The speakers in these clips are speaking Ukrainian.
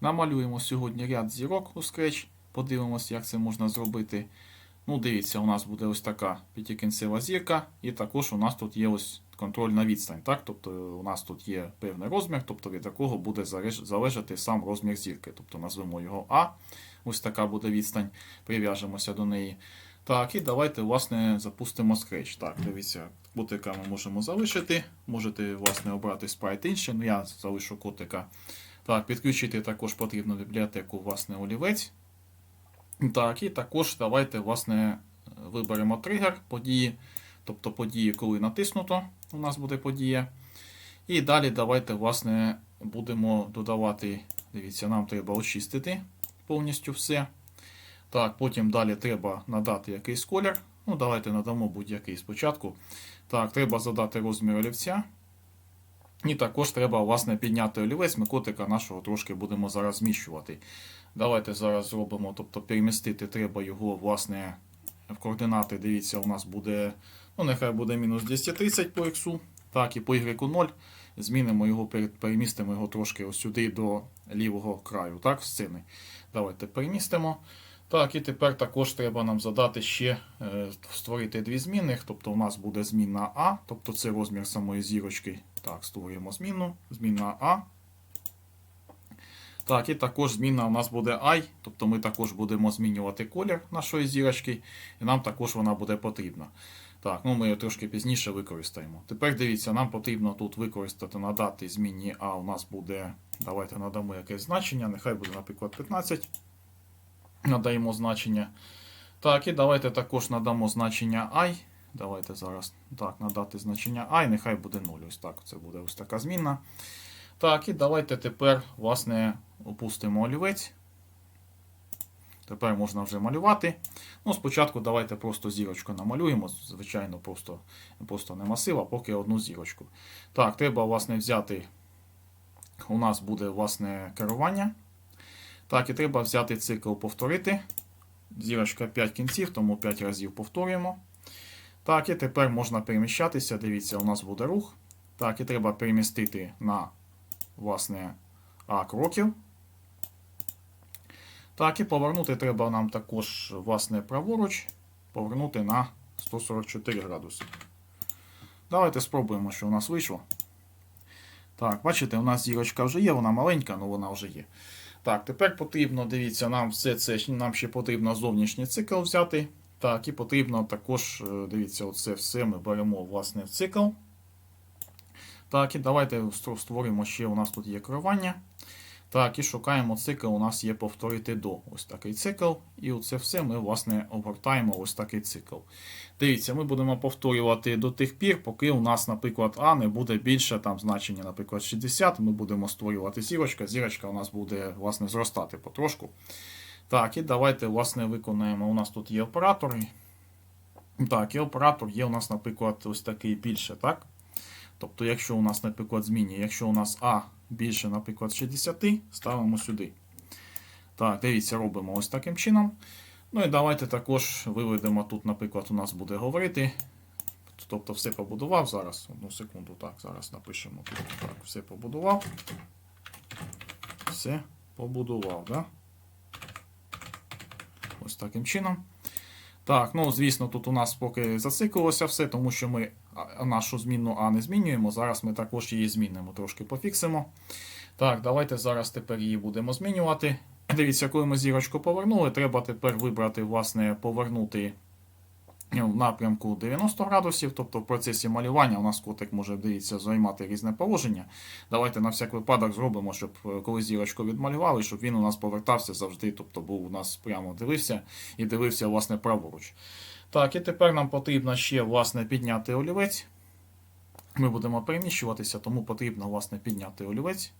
Намалюємо сьогодні ряд зірок у Scratch. Подивимося, як це можна зробити. Ну, дивіться, у нас буде ось така п'ятикінцева зірка, і також у нас тут є ось контрольна відстань. Так? Тобто у нас тут є певний розмір, тобто від якого буде залежати сам розмір зірки. Тобто назвемо його А. Ось така буде відстань, прив'яжемося до неї. Так, і давайте, власне, запустимо Scratch. Так, дивіться, котика ми можемо залишити. Можете, власне, обрати спрайт інший. Ну, я залишу котика. Так, підключити також потрібно бібліотеку, власне, олівець. Так, і також давайте, власне, виберемо тригер події. Тобто події, коли натиснуто, у нас буде подія. І далі давайте, власне, будемо додавати. Дивіться, нам треба очистити повністю все. Так, потім далі треба надати якийсь колір. Ну, давайте надамо будь-який спочатку. Так, треба задати розмір олівця. І також треба, власне, підняти олівець. Ми котика нашого трошки будемо зараз зміщувати. Давайте зараз зробимо, тобто перемістити треба його, власне, в координати. Дивіться, у нас буде, ну, нехай буде мінус 230 по x. Так, і по y 0. Змінимо його, перемістимо його трошки ось сюди до лівого краю, так, сцени. Давайте перемістимо. Так, і тепер також треба нам задати ще е, створити дві змінних. Тобто у нас буде змінна А, тобто це розмір самої зірочки. Так, створюємо зміну. Змінна А. Так, і також зміна у нас буде I, тобто ми також будемо змінювати колір нашої зірочки, і нам також вона буде потрібна. Так, ну ми її трошки пізніше використаємо. Тепер дивіться, нам потрібно тут використати надати змінні А. У нас буде. Давайте надамо якесь значення. Нехай буде, наприклад, 15 надаємо значення. Так, і давайте також надамо значення i. Давайте зараз так, надати значення i, нехай буде 0. Ось так. Це буде ось така змінна. Так, і давайте тепер, власне, опустимо олівець. Тепер можна вже малювати. Ну, спочатку давайте просто зірочку намалюємо. Звичайно, просто, просто не масив, а поки одну зірочку. Так, треба, власне, взяти. У нас буде, власне, керування. Так, і треба взяти цикл повторити. Зірочка 5 кінців, тому 5 разів повторюємо. Так, і тепер можна переміщатися. Дивіться, у нас буде рух. Так, і треба перемістити на власне А кроків. Так, і повернути треба нам також, власне, праворуч, повернути на 144 градуси. Давайте спробуємо, що у нас вийшло. Так, бачите, у нас зірочка вже є, вона маленька, але вона вже є. Так, тепер потрібно, дивіться, нам все це нам ще потрібно зовнішній цикл взяти. Так, і потрібно також, е, дивіться, оце все ми беремо власне в цикл. Так, і давайте створимо ще у нас тут є керування. Так, і шукаємо цикл. У нас є повторити до. Ось такий цикл. І оце все ми, власне, обгортаємо ось такий цикл. Дивіться, ми будемо повторювати до тих пір, поки у нас, наприклад, А не буде більше там значення, наприклад, 60. Ми будемо створювати зірочка. Зірочка у нас буде, власне, зростати потрошку. Так, і давайте, власне, виконаємо. У нас тут є оператори. Так, і оператор є у нас, наприклад, ось такий більше, так? Тобто, якщо у нас, наприклад, змінює, якщо у нас А більше, наприклад, 60, ставимо сюди. Так, дивіться, робимо ось таким чином. Ну і давайте також виведемо тут, наприклад, у нас буде говорити. Тобто все побудував зараз. Одну секунду, так, зараз напишемо. Так, все побудував. Все побудував, да? Ось таким чином. Так, ну звісно, тут у нас поки зациклилося все, тому що ми нашу змінну А не змінюємо. Зараз ми також її змінимо, трошки пофіксимо. Так, давайте зараз тепер її будемо змінювати. Дивіться, коли ми зірочку повернули, треба тепер вибрати, власне, повернути в напрямку 90 градусів. Тобто в процесі малювання у нас котик може, дивіться, займати різне положення. Давайте на всяк випадок зробимо, щоб е, коли зірочку відмалювали, щоб він у нас повертався завжди, тобто був у нас прямо дивився і дивився, власне, праворуч. Так, і тепер нам потрібно ще, власне, підняти олівець. Ми будемо переміщуватися, тому потрібно, власне, підняти олівець.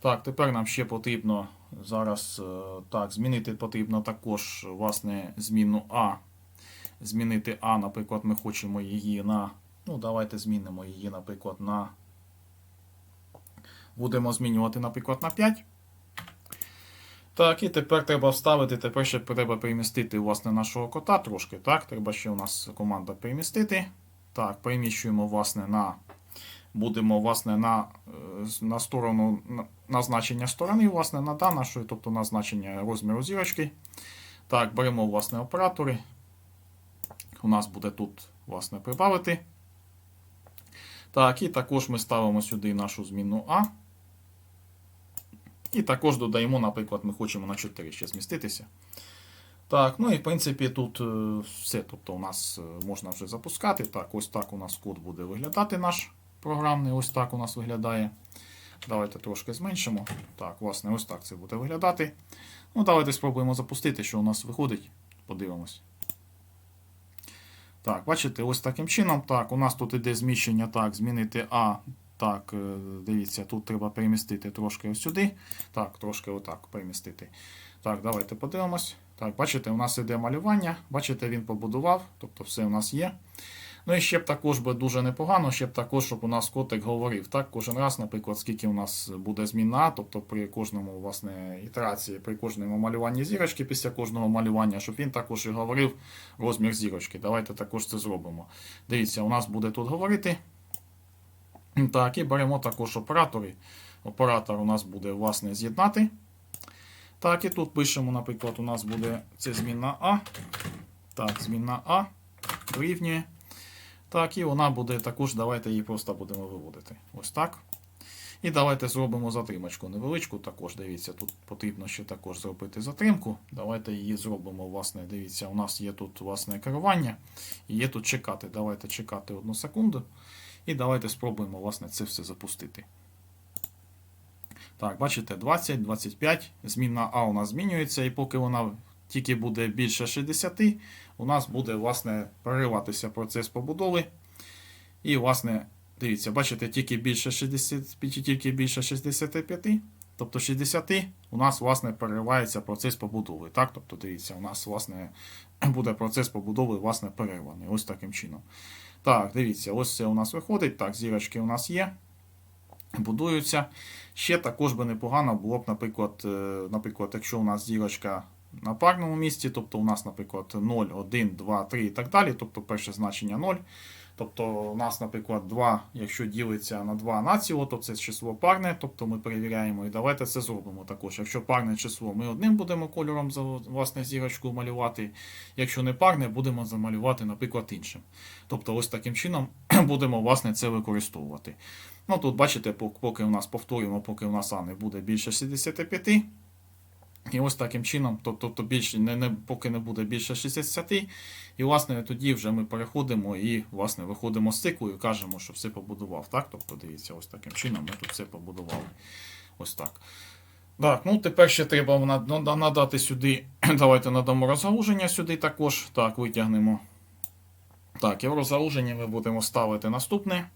Так, тепер нам ще потрібно зараз е, так, змінити потрібно також власне, зміну А. Змінити А, наприклад, ми хочемо її на. Ну, давайте змінимо її, наприклад, на. Будемо змінювати, наприклад, на 5. Так, і тепер треба вставити, тепер ще треба перемістити власне, нашого кота трошки. Так, треба ще у нас команда перемістити. Так, переміщуємо, власне, на будемо власне, на, е, на сторону на, на значення сторони, власне, на да нашої, тобто на значення розміру зірочки. Так, беремо власне оператори. У нас буде тут власне прибавити. Так, і також ми ставимо сюди нашу змінну А. І також додаємо, наприклад, ми хочемо на 4 ще зміститися. Так, ну і в принципі тут е, все. Тобто у нас е, можна вже запускати. Так, ось так у нас код буде виглядати наш програмний. Ось так у нас виглядає. Давайте трошки зменшимо. Так, власне, ось так це буде виглядати. Ну, давайте спробуємо запустити, що у нас виходить. Подивимось. Так, бачите, ось таким чином. Так, у нас тут іде зміщення. Так, змінити А. Так, е, дивіться, тут треба перемістити трошки ось сюди. Так, трошки отак перемістити. Так, давайте подивимось. Так, бачите, у нас іде малювання. Бачите, він побудував, тобто все у нас є. Ну і ще б також би дуже непогано, ще б також, щоб у нас котик говорив. Так, кожен раз, наприклад, скільки у нас буде змінна, тобто при кожному власне, ітерації, при кожному малюванні зірочки, після кожного малювання, щоб він також і говорив розмір зірочки. Давайте також це зробимо. Дивіться, у нас буде тут говорити. Так, і беремо також оператори. Оператор у нас буде власне з'єднати. Так, і тут пишемо, наприклад, у нас буде це змінна А. Так, змінна А рівнює. Так, і вона буде також, давайте її просто будемо виводити. Ось так. І давайте зробимо затримочку невеличку. Також дивіться, тут потрібно ще також зробити затримку. Давайте її зробимо, власне, дивіться, у нас є тут власне керування. І є тут чекати. Давайте чекати одну секунду. І давайте спробуємо власне, це все запустити. Так, бачите, 20, 25. Змінна А у нас змінюється, і поки вона тільки буде більше 60, у нас буде власне перериватися процес побудови. І, власне, дивіться, бачите, тільки більше 60, тільки більше 65, тобто 60, у нас власне переривається процес побудови. Так? Тобто, дивіться, у нас власне буде процес побудови власне перерваний. Ось таким чином. Так, дивіться, ось це у нас виходить. Так, зірочки у нас є. Будуються. Ще також би непогано було б, наприклад, е, наприклад, якщо у нас зірочка на парному місці, тобто у нас, наприклад, 0, 1, 2, 3 і так далі, тобто перше значення 0. Тобто у нас, наприклад, 2, якщо ділиться на 2 націло, то це число парне, тобто ми перевіряємо і давайте це зробимо також. Якщо парне число, ми одним будемо кольором за власне зірочку малювати. Якщо не парне, будемо замалювати, наприклад, іншим. Тобто, ось таким чином будемо власне це використовувати. Ну тут бачите, поки у нас повторюємо, поки у нас А не буде більше 65. І ось таким чином, то- тобто більше не, не, поки не буде більше 60, і власне тоді вже ми переходимо і власне виходимо з циклу і кажемо, що все побудував. Так? Тобто, дивіться, ось таким чином ми тут все побудували. Ось так. Так, ну тепер ще треба надати сюди. Давайте надамо розгалуження сюди також. Так, витягнемо. Так, і в розгалуженні ми будемо ставити наступне.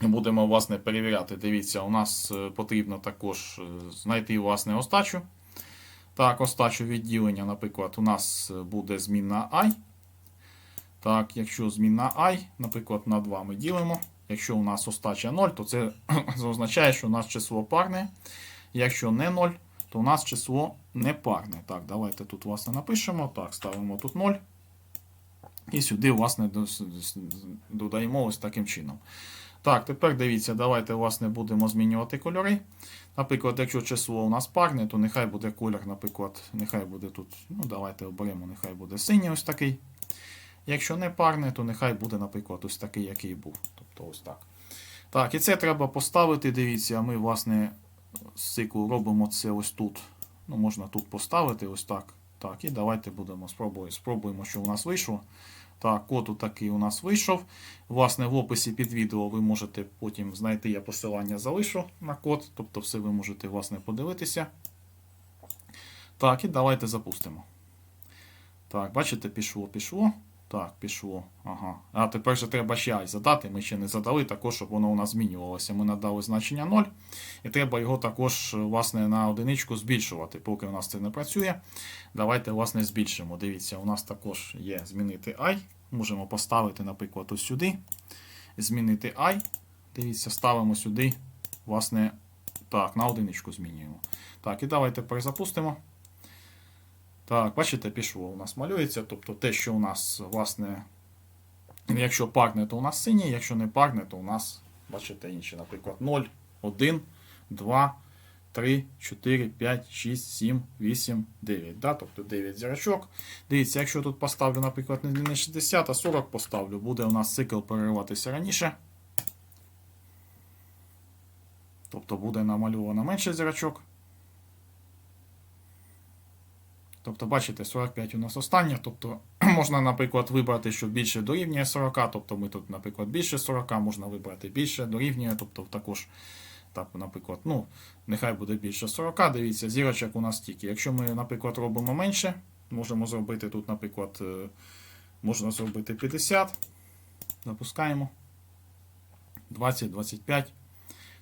Будемо, власне, перевіряти. Дивіться, у нас е, потрібно також е, знайти власне остачу. Так, остачу відділення, наприклад, у нас е, буде змінна I. Так, якщо змінна I, наприклад, на 2 ми ділимо. Якщо у нас остача 0, то це означає, що у нас число парне. Якщо не 0, то у нас число непарне. Так, давайте тут, власне, напишемо. Так, ставимо тут 0. І сюди, власне, додаємо ось таким чином. Так, тепер дивіться, давайте власне будемо змінювати кольори. Наприклад, якщо число у нас парне, то нехай буде колір, наприклад, нехай буде тут, ну давайте оберемо, нехай буде синій ось такий. Якщо не парне, то нехай буде, наприклад, ось такий, який був. Тобто ось так. Так, і це треба поставити. Дивіться, ми, власне, з циклу робимо це ось тут. Ну, можна тут поставити ось так. Так, і давайте будемо спробуємо, спробуємо, що у нас вийшло. Так, код такий у нас вийшов. Власне, в описі під відео ви можете потім знайти, я посилання залишу на код, тобто все ви можете власне подивитися. Так, і давайте запустимо. Так, бачите, пішло, пішло. Так, пішло. Ага. А тепер же треба ще I задати. Ми ще не задали, також, щоб воно у нас змінювалося. Ми надали значення 0. І треба його також власне, на одиничку збільшувати. Поки у нас це не працює. Давайте, власне, збільшимо. Дивіться, у нас також є змінити I. Можемо поставити, наприклад, ось сюди. Змінити I. Дивіться, ставимо сюди. Власне, так, на одиничку змінюємо. Так, і давайте перезапустимо. Так, бачите, пішло. У нас малюється. Тобто те, що у нас, власне, якщо парне, то у нас синє, якщо не парне, то у нас бачите інші, наприклад, 0, 1, 2, 3, 4, 5, 6, 7, 8, 9. Да? Тобто 9 зірочок. Дивіться, якщо тут поставлю, наприклад, не 60, а 40 поставлю, буде у нас цикл перериватися раніше. Тобто буде намальовано менше зірочок. Тобто, бачите, 45 у нас останнє. Тобто можна, наприклад, вибрати, що більше дорівнює 40. Тобто ми тут, наприклад, більше 40, можна вибрати більше дорівнює. Тобто також, так, наприклад, ну, нехай буде більше 40. Дивіться, зірочок у нас стільки. Якщо ми, наприклад, робимо менше, можемо зробити тут, наприклад, е, можна зробити 50. Запускаємо. 20, 25,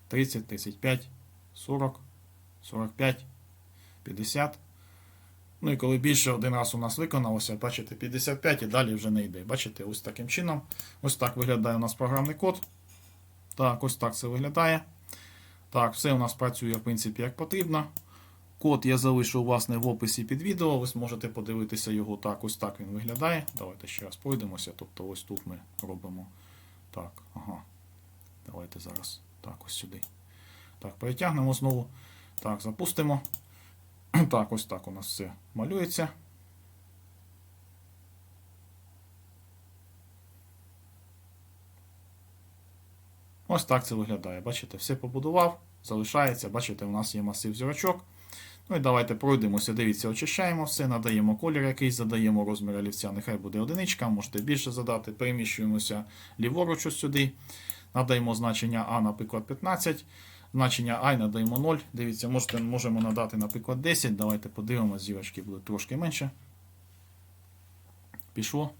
30, 35, 40, 45, 50. Ну і коли більше один раз у нас виконалося, бачите, 55 і далі вже не йде. Бачите, ось таким чином. Ось так виглядає у нас програмний код. Так, ось так це виглядає. Так, все у нас працює, в принципі, як потрібно. Код я залишу власне в описі під відео. Ви зможете подивитися його так. Ось так він виглядає. Давайте ще раз пройдемося. Тобто, ось тут ми робимо. Так, ага. Давайте зараз. Так, ось сюди. Так, перетягнемо знову. Так, запустимо. Так, ось так у нас все малюється. Ось так це виглядає. Бачите, все побудував, залишається. Бачите, у нас є масив зірочок. Ну і давайте пройдемося. Дивіться, очищаємо все, надаємо колір якийсь, задаємо розмір олівця, нехай буде одиничка, можете більше задати. Переміщуємося ліворуч ось сюди. Надаємо значення А, наприклад, 15. Значення I надаємо 0. Дивіться, можете, можемо надати, наприклад, 10. Давайте подивимося, зірочки будуть трошки менше. Пішло.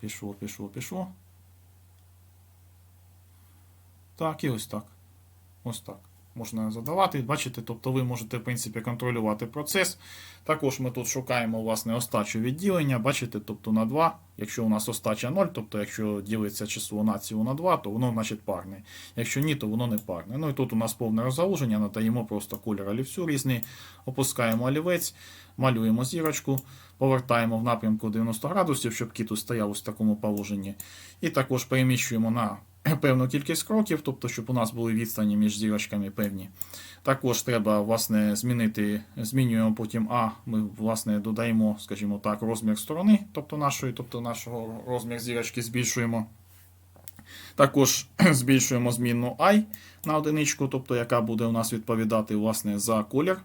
Пішло, пішло, пішло. Так, і ось так. Ось так. Можна задавати. Бачите, тобто ви можете, в принципі, контролювати процес. Також ми тут шукаємо власне остачу відділення. Бачите, тобто на 2. Якщо у нас остача 0, тобто якщо ділиться число націю на 2, то воно значить парне. Якщо ні, то воно не парне. Ну і тут у нас повне розгалуження, надаємо просто колір олівцю різний, опускаємо олівець, малюємо зірочку, повертаємо в напрямку 90 градусів, щоб кіт стояв в такому положенні. І також переміщуємо на певну кількість кроків, тобто, щоб у нас були відстані між зірочками певні. Також треба власне, змінити, змінюємо потім А, ми власне, додаємо, скажімо так, розмір сторони, тобто нашої, тобто нашого розмір зірочки збільшуємо. Також збільшуємо змінну I на одиничку, тобто яка буде у нас відповідати власне, за колір.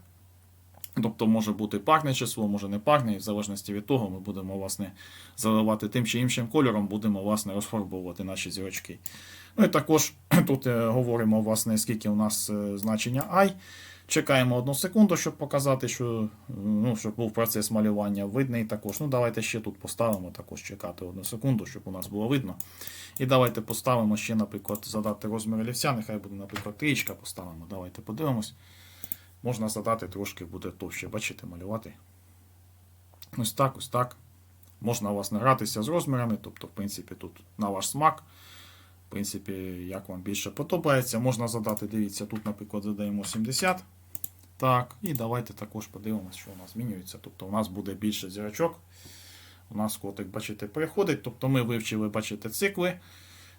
Тобто може бути парне число, може не парне, і в залежності від того ми будемо власне, заливати тим чи іншим кольором, будемо власне, розфарбовувати наші зірочки. Ну і також тут е, говоримо, власне, скільки у нас е, значення I. Чекаємо одну секунду, щоб показати, що ну, щоб був процес малювання видний також. Ну, Давайте ще тут поставимо також чекати одну секунду, щоб у нас було видно. І давайте поставимо ще, наприклад, задати розмір олівця, нехай буде, наприклад, трієчка поставимо. Давайте подивимось. Можна задати трошки буде товще, бачите, малювати. Ось так, ось так. Можна власне гратися з розмірами, тобто, в принципі, тут на ваш смак. В принципі, як вам більше подобається. Можна задати, дивіться, тут, наприклад, задаємо 70. Так, і давайте також подивимося, що у нас змінюється. Тобто у нас буде більше зірочок. У нас котик, бачите, переходить. Тобто ми вивчили, бачите, цикли.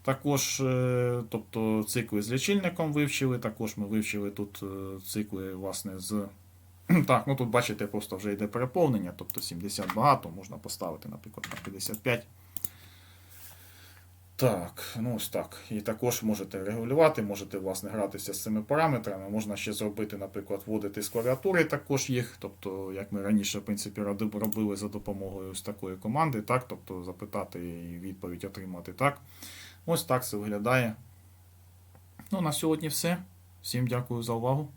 Також, е, тобто, цикли з лічильником вивчили. Також ми вивчили тут е, цикли, власне, з. Так, ну тут бачите, просто вже йде переповнення, тобто 70 багато, можна поставити, наприклад, на 55. Так, ну ось так. І також можете регулювати, можете власне гратися з цими параметрами. Можна ще зробити, наприклад, вводити з клавіатури також їх. Тобто, як ми раніше, в принципі, робили за допомогою ось такої команди, так, тобто запитати і відповідь отримати. так. Ось так це виглядає. Ну, на сьогодні все. Всім дякую за увагу.